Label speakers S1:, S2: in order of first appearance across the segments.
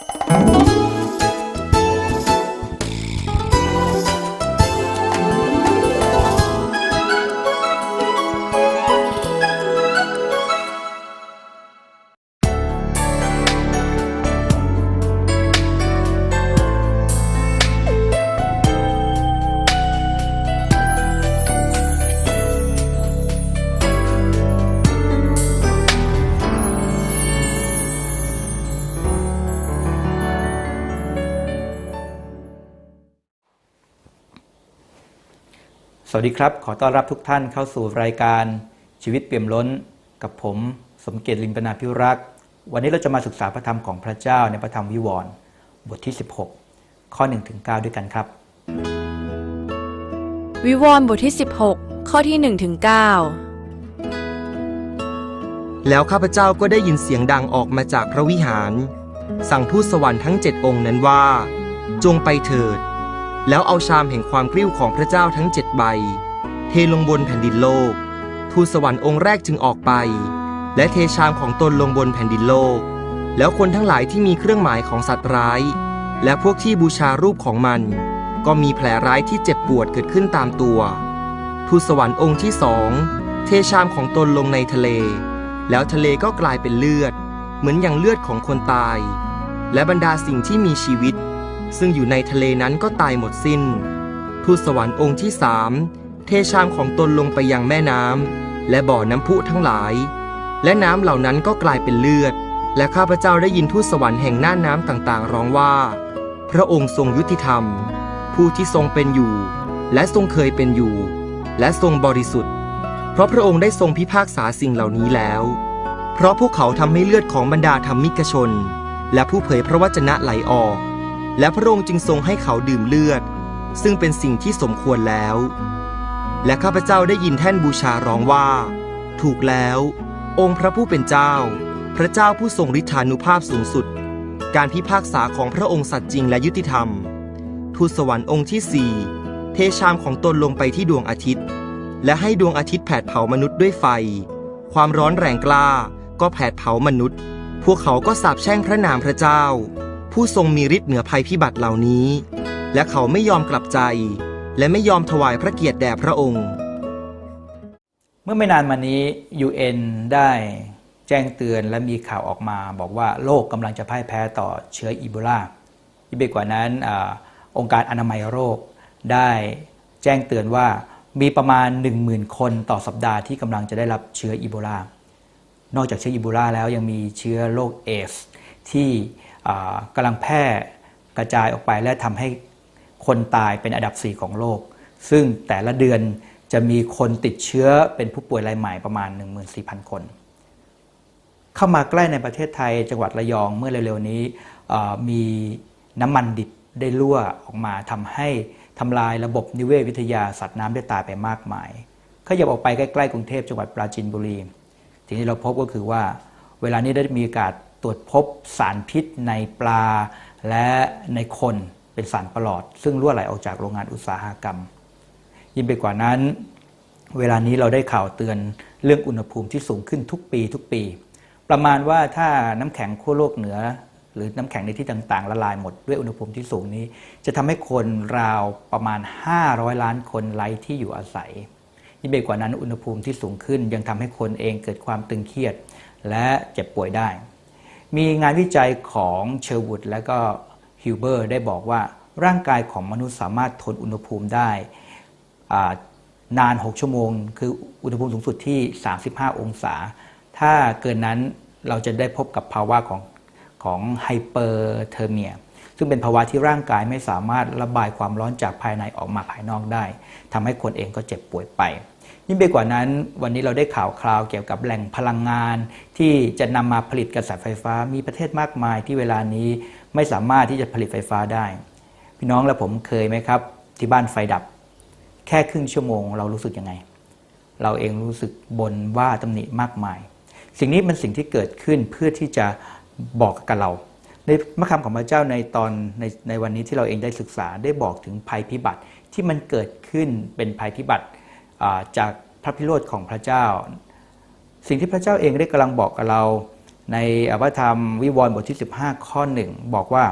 S1: Thank you. สวัสดีครับ ขอต้อนรับทุกท่านเข้าสู่รายการชีวิตเปี่ยมล้นกับผมสมเกียรติลิมปนาพิรักษ์วันนี้เราจะมาศึกษาพระธรรมของพระเจ้าในพระธรรมวิวรณ์บทที่ 16 ข้อ1ถึง9ด้วยกันครับ
S2: วิวรณ์บทที่ 16 ข้อที่1ถึง9
S3: แล้วข้าพเจ้าก็ได้ยินเสียงดังออกมาจากพระวิหาร สั่งทูตสวรรค์ทั้งเจ็ดองค์นั้นว่า จงไปเถิด แล้วเอาชามแห่งความกริ้วของพระเจ้าทั้งเจ็ดใบ เทลงบนแผ่นดินโลก ทูตสวรรค์องค์แรกจึงออกไป และเทชามของตนลงบนแผ่นดินโลก แล้วคนทั้งหลายที่มีเครื่องหมายของสัตว์ร้าย และพวกที่บูชารูปของมัน ก็มีแผลร้ายที่เจ็บปวดเกิดขึ้นตามตัว ทูตสวรรค์องค์ที่สองเทชามของตนลงในทะเล แล้วทะเลก็กลายเป็นเลือด เหมือนอย่างเลือดของคนตาย และบรรดาสิ่งที่มีชีวิต ซึ่งอยู่ในทะเลนั้นก็ตายหมดสิ้น ทูตสวรรค์องค์ที่สามเทชามของตนลงไปยังแม่น้ำและบ่อน้ำพุทั้งหลาย และน้ำเหล่านั้นก็กลายเป็นเลือด และข้าพเจ้าได้ยินทูตสวรรค์แห่งหน่านน้ำต่างๆ ร้องว่า พระองค์ทรงยุติธรรม ผู้ที่ทรงเป็นอยู่ และทรงเคยเป็นอยู่ และทรงบริสุทธิ์ เพราะพระองค์ได้ทรงพิพากษาสิ่งเหล่านี้แล้ว เพราะพวกเขาทำให้เลือดของบรรดาธรรมิกชน และผู้เผยพระวจนะไหลออก และพระองค์จึงทรงให้เขาดื่มเลือด ซึ่งเป็นสิ่งที่สมควรแล้ว และข้าพเจ้าได้ยินแท่นบูชาร้องว่า ถูกแล้ว องค์พระผู้เป็นเจ้า พระเจ้าผู้ทรงฤทธานุภาพสูงสุด การพิพากษาของพระองค์สัตย์จริงและยุติธรรม ทูตสวรรค์องค์ที่สี่เทชามของตนลงไปที่ดวงอาทิตย์ และให้ดวงอาทิตย์แผดเผามนุษย์ด้วยไฟ ความร้อนแรงกล้าก็แผดเผามนุษย์ พวกเขาก็สาปแช่งพระนามพระเจ้า ผู้ทรงมีฤทธิ์เหนือภัยพิบัติเหล่านี้ และเขาไม่ยอมกลับใจ และไม่ยอมถวายพระเกียรติแด่พระองค์
S1: เมื่อไม่นานมานี้ UN ได้แจ้งเตือนและมีข่าวออกมา บอกว่าโลกกำลังจะพ่ายแพ้ต่อเชื้ออีโบลาที่ไปกว่านั้นอองค์การอนามัยโรคได้แจ้งเตือนว่ามีประมาณ 10,000 คนต่อสัปดาห์ที่กำลังจะได้รับเชื้ออีโบลานอกจากเชื้ออีโบลาแล้วยังมีเชื้อโรคเอส ที่กำลังแพร่กระจายออกไปและทำให้คนตายเป็นอันดับ 4 ของโลก ซึ่งแต่ละเดือนจะมีคนติดเชื้อเป็นผู้ป่วยรายใหม่ประมาณ 14,000 คน เข้ามาใกล้ในประเทศไทยจังหวัดระยองเมื่อเร็วๆนี้มีน้ำมันดิบได้รั่วออกมาทำให้ทำลายระบบนิเวศวิทยาสัตว์น้ำได้ตายไปมากมายขยับออกไปใกล้ๆกรุงเทพจังหวัดปราจีนบุรีสิ่งที่เราพบก็คือว่า เวลานี้ได้มีโอกาส ตรวจพบสารพิษในปลาและในคนเป็นสารประหลอด ซึ่งรั่วไหลออกจากโรงงานอุตสาหกรรม ยิ่งไปกว่านั้น เวลานี้เราได้ข่าวเตือนเรื่องอุณหภูมิที่สูงขึ้นทุกปีทุกปี ประมาณว่าถ้าน้ำแข็งขั้วโลกเหนือ หรือน้ำแข็งในที่ต่างๆ ละลายหมดด้วยอุณหภูมิที่สูงนี้ จะทำให้คนราวประมาณ 500 ล้านคนไร้ที่อยู่อาศัยยิ่งไปกว่านั้นอุณหภูมิที่สูงขึ้น ยังทำให้คนเองเกิดความตึงเครียด และเจ็บป่วยได้ มีงานวิจัยของเชอร์วูดและก็ฮิวเบอร์ได้บอกว่าร่างกายของมนุษย์สามารถทนอุณหภูมิได้นาน 6 ชั่วโมง คืออุณหภูมิสูงสุดที่ 35 องศา ถ้าเกินนั้นเราจะได้พบกับภาวะของของไฮเปอร์เทอร์เมีย ซึ่งเป็นภาวะที่ร่างกายไม่สามารถระบายความร้อนจากภายในออกมาภายนอกได้ทำให้คนเองก็เจ็บป่วยไป ยิ่งไปกว่านั้น วันนี้เราได้ข่าวคราวเกี่ยวกับแหล่งพลังงาน ที่จะนำมาผลิตกระแสไฟฟ้ามีประเทศมากมายที่เวลานี้ไม่สามารถที่จะผลิตไฟฟ้าได้ พี่น้องและผมเคยไหมครับ ที่บ้านไฟดับ แค่ครึ่งชั่วโมงเรารู้สึกยังไง เราเองรู้สึกบนว่าตำหนิมากมาย สิ่งนี้เป็นสิ่งที่เกิดขึ้นเพื่อที่จะบอกกับเราในพระคำของพระเจ้าในตอนในในวันนี้ที่เราเองได้ศึกษาได้บอกถึงภัยพิบัติที่มันเกิดขึ้นเป็นภัยพิบัติ จากพระพิโรธของพระเจ้า สิ่งที่พระเจ้าเองได้กำลังบอกกับเราในอภิธรรมวิวรณ์บทที่ 15 ข้อหนึ่งบอกว่า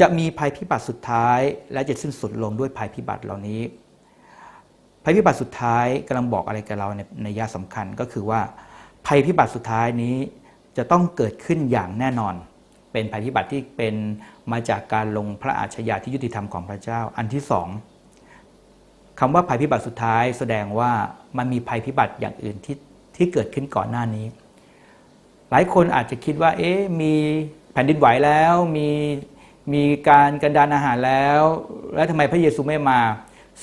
S1: จะมีภัยพิบัติสุดท้าย และจะสิ้นสุดลงด้วยภัยพิบัติเหล่านี้ ภัยพิบัติสุดท้ายกำลังบอกอะไรกับเราในในยะสำคัญก็คือว่าภัยพิบัติสุดท้ายนี้จะต้องเกิดขึ้นอย่างแน่นอน เป็นภัยพิบัติที่เป็นมาจากการลงพระอาชญาที่ยุติธรรมของพระเจ้า อันที่สอง คำว่าภัยพิบัติสุดท้าย แสดงว่ามันมีภัยพิบัติอย่างอื่นที่ที่เกิดขึ้นก่อนหน้านี้ หลายคนอาจจะคิดว่า เอ๊ะมีแผ่นดินไหวแล้ว มีมีการกันดานอาหารแล้ว แล้วทำไมพระเยซูไม่มา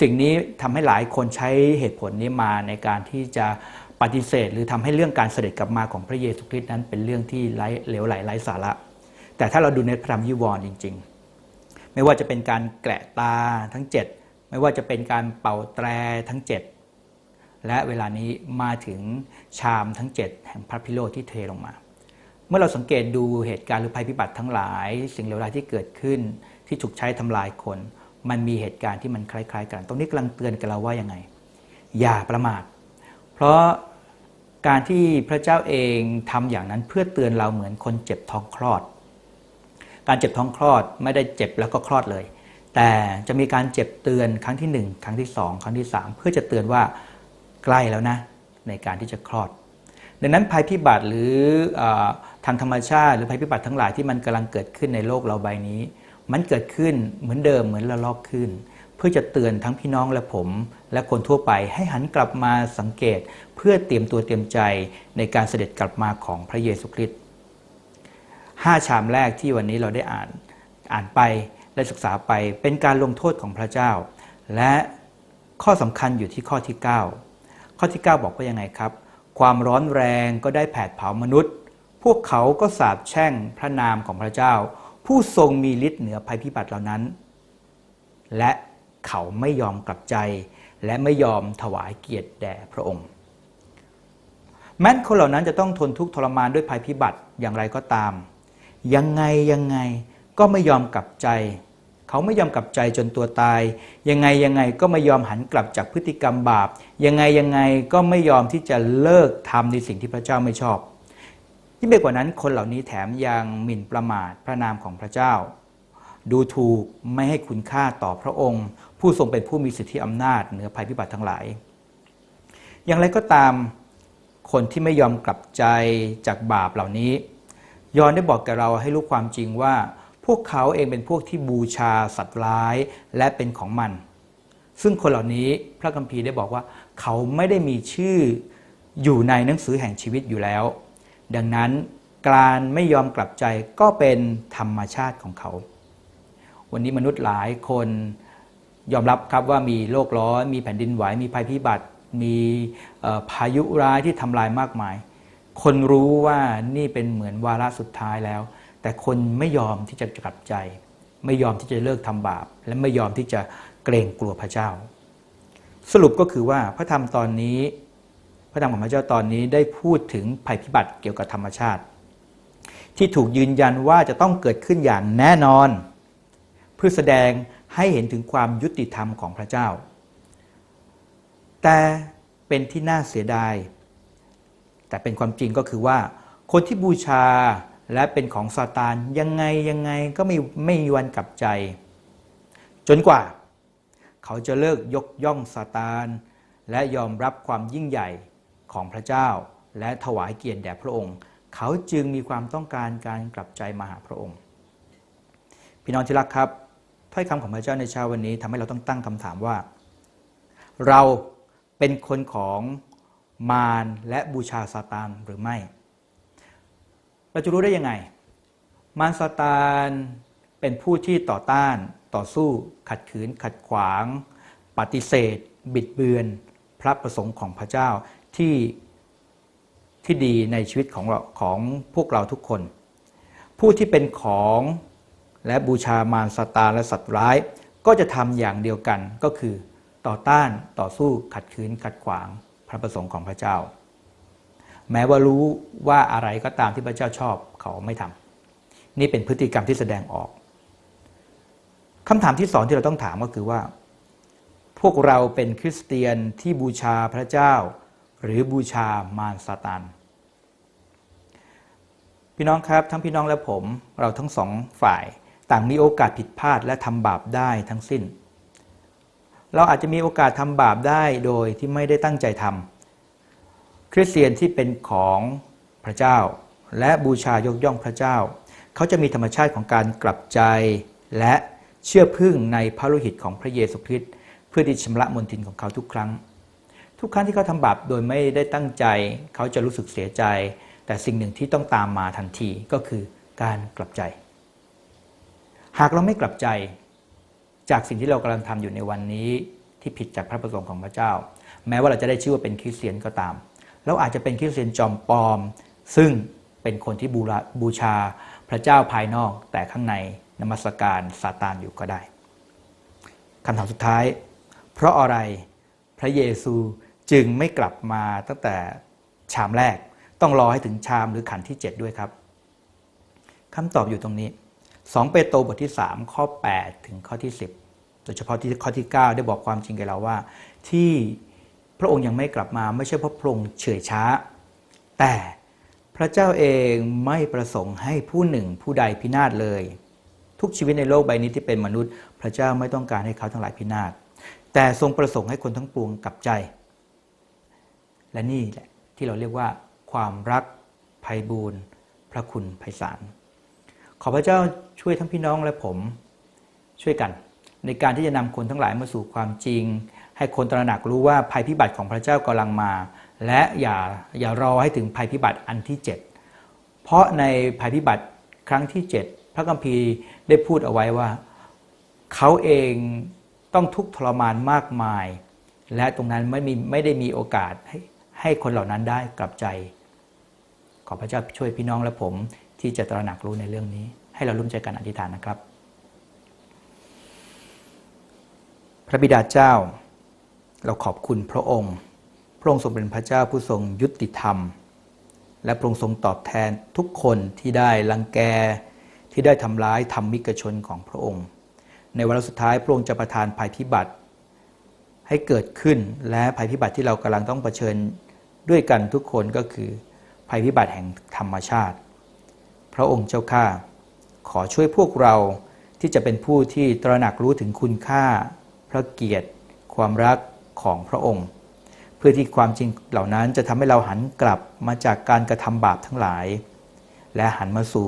S1: สิ่งนี้ทำให้หลายคนใช้เหตุผลนี้มาในการที่จะปฏิเสธ หรือทำให้เรื่องการเสด็จกลับมาของพระเยซูคริสต์นั้นเป็นเรื่องที่ไร้เหลวไหลไร้สาระ แต่ถ้าเราดูในพระธรรมยิวรณ์จริง ๆ ไม่ว่าจะเป็นการแกละตาทั้ง 7 ไม่ว่าจะเป็นการเป่าแตรทั้ง 7 และเวลานี้มาถึงชามทั้ง 7 แห่งพระพิโรธที่เทลงมา เมื่อเราสังเกตดูเหตุการณ์หรือภัยพิบัติทั้งหลาย สิ่งเลวร้ายที่เกิดขึ้นที่ถูกใช้ทำลายคน มันมีเหตุการณ์ที่มันคล้าย ๆ กัน ตรงนี้กำลังเตือนกับเราว่ายังไง อย่าประมาท เพราะการที่พระเจ้าเองทำอย่างนั้นเพื่อเตือนเราเหมือนคนเจ็บท้องคลอด การเจ็บท้องคลอดไม่ได้เจ็บแล้วก็คลอดเลย แต่จะมีการเจ็บเตือนครั้งที่ 1 ครั้งที่ 2 ครั้งที่ 3 เพื่อจะเตือนว่าใกล้แล้วนะในการที่จะคลอด ดังนั้นภัยพิบัติหรือออทางธรรมชาติ หรือภัยพิบัติทั้งหลายที่มันกำลังเกิดขึ้นในโลกเราใบนี้ มันเกิดขึ้นเหมือนเดิมเหมือนระลอกขึ้น เพื่อจะเตือนทั้งพี่น้องและผม และคนทั่วไปให้หันกลับมาสังเกต เพื่อเตรียมตัวเตรียมใจในการเสด็จกลับมาของพระเยซูคริสต์ห้าชามแรกที่วันนี้เราได้อ่านอ่านไป และศึกษาไปเป็นการลงโทษของพระเจ้า และข้อสำคัญอยู่ที่ข้อที่ 9 ข้อที่ 9 บอกว่ายังไงครับ ความร้อนแรงก็ได้แผดเผามนุษย์ พวกเขาก็สาบแช่งพระนามของพระเจ้า ผู้ทรงมีฤทธิ์เหนือภัยพิบัติเหล่านั้น และเขาไม่ยอมกลับใจ และไม่ยอมถวายเกียรติแด่พระองค์ แม้นคนเหล่านั้นจะต้องทนทุกข์ทรมานด้วยภัยพิบัติอย่างไรก็ตาม ยังไงยังไงก็ไม่ยอมกลับใจ เขาไม่ยอมกลับใจจนตัวตาย ยังไงยังไงก็ไม่ยอมหันกลับจากพฤติกรรมบาป ยังไงยังไงก็ไม่ยอมที่จะเลิกทำในสิ่งที่พระเจ้าไม่ชอบยิ่งไปกว่านั้นคนเหล่านี้แถมยังหมิ่นประมาทพระนามของพระเจ้า ดูถูกไม่ให้คุณค่าต่อพระองค์ ผู้ทรงเป็นผู้มีสิทธิอำนาจเหนือภัยพิบัติทั้งหลาย อย่างไรก็ตามคนที่ไม่ยอมกลับใจจากบาปเหล่านี้ ยอนได้บอกแกเราให้รู้ความจริงว่า พวกเขาเองเป็นพวกที่บูชาสัตว์ร้ายและเป็นของมัน ซึ่งคนเหล่านี้พระคัมภีร์ได้บอกว่า เขาไม่ได้มีชื่ออยู่ในหนังสือแห่งชีวิตอยู่แล้ว ดังนั้นการไม่ยอมกลับใจก็เป็นธรรมชาติของเขา วันนี้มนุษย์หลายคนยอมรับครับว่ามีโลกร้อนมีแผ่นดินไหวมีภัยพิบัติ มีพายุร้ายที่ทำลายมากมาย คนรู้ว่านี่เป็นเหมือนวาระสุดท้ายแล้ว แต่คนไม่ยอมที่จะกลับใจ ไม่ยอมที่จะเลิกทำบาป และไม่ยอมที่จะเกรงกลัวพระเจ้า สรุปก็คือว่าพระธรรมตอนนี้ พระธรรมของพระเจ้าตอนนี้ได้พูดถึงภัยพิบัติเกี่ยวกับธรรมชาติ ที่ถูกยืนยันว่าจะต้องเกิดขึ้นอย่างแน่นอน เพื่อแสดงให้เห็นถึงความยุติธรรมของพระเจ้า แต่เป็นที่น่าเสียดาย แต่เป็นความจริงก็คือว่า คนที่บูชา และเป็นของซาตานยังไงยังไงก็ไม่ไม่มีวันกลับใจ จนกว่า เขาจะเลิกยกย่องซาตาน และยอมรับความยิ่งใหญ่ของพระเจ้า และถวายเกียรติแด่พระองค์ เขาจึงมีความต้องการการกลับใจมาหาพระองค์ พี่น้องที่รักครับถ้อยคำของพระเจ้าในเช้าวันนี้ทำให้เราต้องตั้งคำถามว่า เราเป็นคนของมารและบูชาซาตานหรือไม่ เราจะรู้ได้ยังไง มารซาตานเป็นผู้ที่ต่อต้าน ต่อสู้ ขัดขืน ขัดขวาง ปฏิเสธ บิดเบือน พระประสงค์ของพระเจ้าที่ที่ดีในชีวิตของเราของพวกเราทุกคน ผู้ที่เป็นของและบูชามารซาตานและสัตว์ร้าย ก็จะทำอย่างเดียวกันก็คือ ต่อต้านต่อสู้ขัดขืนขัดขวาง พระประสงค์ของพระเจ้า แม้ว่ารู้ว่าอะไรก็ตามที่พระเจ้าชอบเขาไม่ทำนี่เป็นพฤติกรรมที่แสดงออกคำถามที่สองที่เราต้องถามก็คือว่า พวกเราเป็นคริสเตียนที่บูชาพระเจ้า หรือบูชามารซาตานพี่น้องครับ ทั้งพี่น้องและผมเราทั้งสองฝ่ายต่างมีโอกาสผิดพลาดและทำบาปได้ทั้งสิ้น เราอาจจะมีโอกาสทำบาปได้โดยที่ไม่ได้ตั้งใจทำ คริสเตียนที่เป็นของพระเจ้า และบูชายกย่องพระเจ้า เขาจะมีธรรมชาติของการกลับใจ และเชื่อพึ่งในพระโลหิตของพระเยซูคริสต์เพื่อที่ชำระมนทินของเขาทุกครั้ง ทุกครั้งที่เขาทำบาปโดยไม่ได้ตั้งใจ เขาจะรู้สึกเสียใจ แต่สิ่งหนึ่งที่ต้องตามมาทันทีก็คือการกลับใจ หากเราไม่กลับใจ จากสิ่งที่เรากำลังทำอยู่ในวันนี้ที่ผิดจากพระประสงค์ของพระเจ้า แม้ว่าเราจะได้ชื่อว่าเป็นคริสเตียนก็ตาม เราอาจจะเป็นคริสเตียนจอมปลอม ซึ่งเป็นคนที่บูระบูชาพระเจ้าภายนอก แต่ข้างในนมัสการซาตานอยู่ก็ได้คำถามสุดท้าย เพราะอะไรพระเยซูจึงไม่กลับมาตั้งแต่ชามแรก ต้องรอให้ถึงชามหรือขันที่ 7 ด้วยครับคำตอบอยู่ตรงนี้ 2 เปโตรบทที่ 3 ข้อ 8 ถึงข้อที่ 10 โดยเฉพาะที่ข้อที่ 9 ได้บอกความจริงกับเราว่า ที่ พระองค์ยังไม่กลับมาไม่ใช่เพราะพระองค์เฉื่อยช้า แต่พระเจ้าเองไม่ประสงค์ให้ผู้หนึ่งผู้ใดพินาศเลย ทุกชีวิตในโลกใบนี้ที่เป็นมนุษย์ พระเจ้าไม่ต้องการให้เขาทั้งหลายพินาศแต่ทรงประสงค์ให้คนทั้งปวงกลับใจ และนี่แหละที่เราเรียกว่าความรักภัยบูรณ์พระคุณไพศาลขอพระเจ้าช่วยทั้งพี่น้องและผมช่วยกัน ในการที่จะนำคนทั้งหลายมาสู่ความจริง ให้คนตระหนักรู้ว่าภัยพิบัติของพระเจ้ากำลังมา และอย่าอย่ารอให้ถึงภัยพิบัติอันที่ 7 เพราะในภัยพิบัติครั้งที่ 7 พระคัมภีร์ได้พูดเอาไว้ว่า เขาเองต้องทุกข์ทรมานมากมาย และตรงนั้นไม่มีไม่ได้มีโอกาสให้ให้คนเหล่านั้นได้กลับใจ ขอพระเจ้าช่วยพี่น้องและผมที่จะตระหนักรู้ในเรื่องนี้ ให้เราร่วมใจกันอธิษฐานนะครับ พระบิดาเจ้า เราขอบคุณพระองค์ พระองค์ทรงเป็นพระเจ้าผู้ทรงยุติธรรม และพระองค์ทรงตอบแทนทุกคนที่ได้ลังแกที่ได้ทำร้ายธรรมิกชนของพระองค์ ในวาระสุดท้ายพระองค์จะประทานภัยพิบัติ ให้เกิดขึ้นและภัยพิบัติที่เรากำลังต้องเผชิญด้วยกันทุกคนก็คือภัยพิบัติแห่งธรรมชาติ พระองค์เจ้าข้าขอช่วยพวกเราที่จะเป็นผู้ที่ตระหนักรู้ถึงคุณค่า พระเกียรติ ความรัก ของพระองค์ เพื่อที่ความจริงเหล่านั้นจะทำให้เราหันกลับมาจากการกระทำบาปทั้งหลาย และหันมาสู่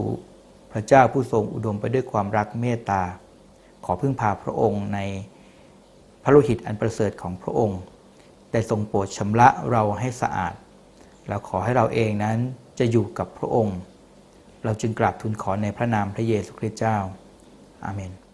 S1: พระเจ้าผู้ทรงอุดมไปด้วยความรักเมตตา ขอพึ่งพาพระองค์ในพระโลหิตอันประเสริฐของพระองค์ ได้ทรงโปรดชำระเราให้สะอาด แล้วขอให้เราเองนั้นจะอยู่กับพระองค์ เราจึงกราบทูลขอในพระนามพระเยซูคริสต์เจ้า อาเมน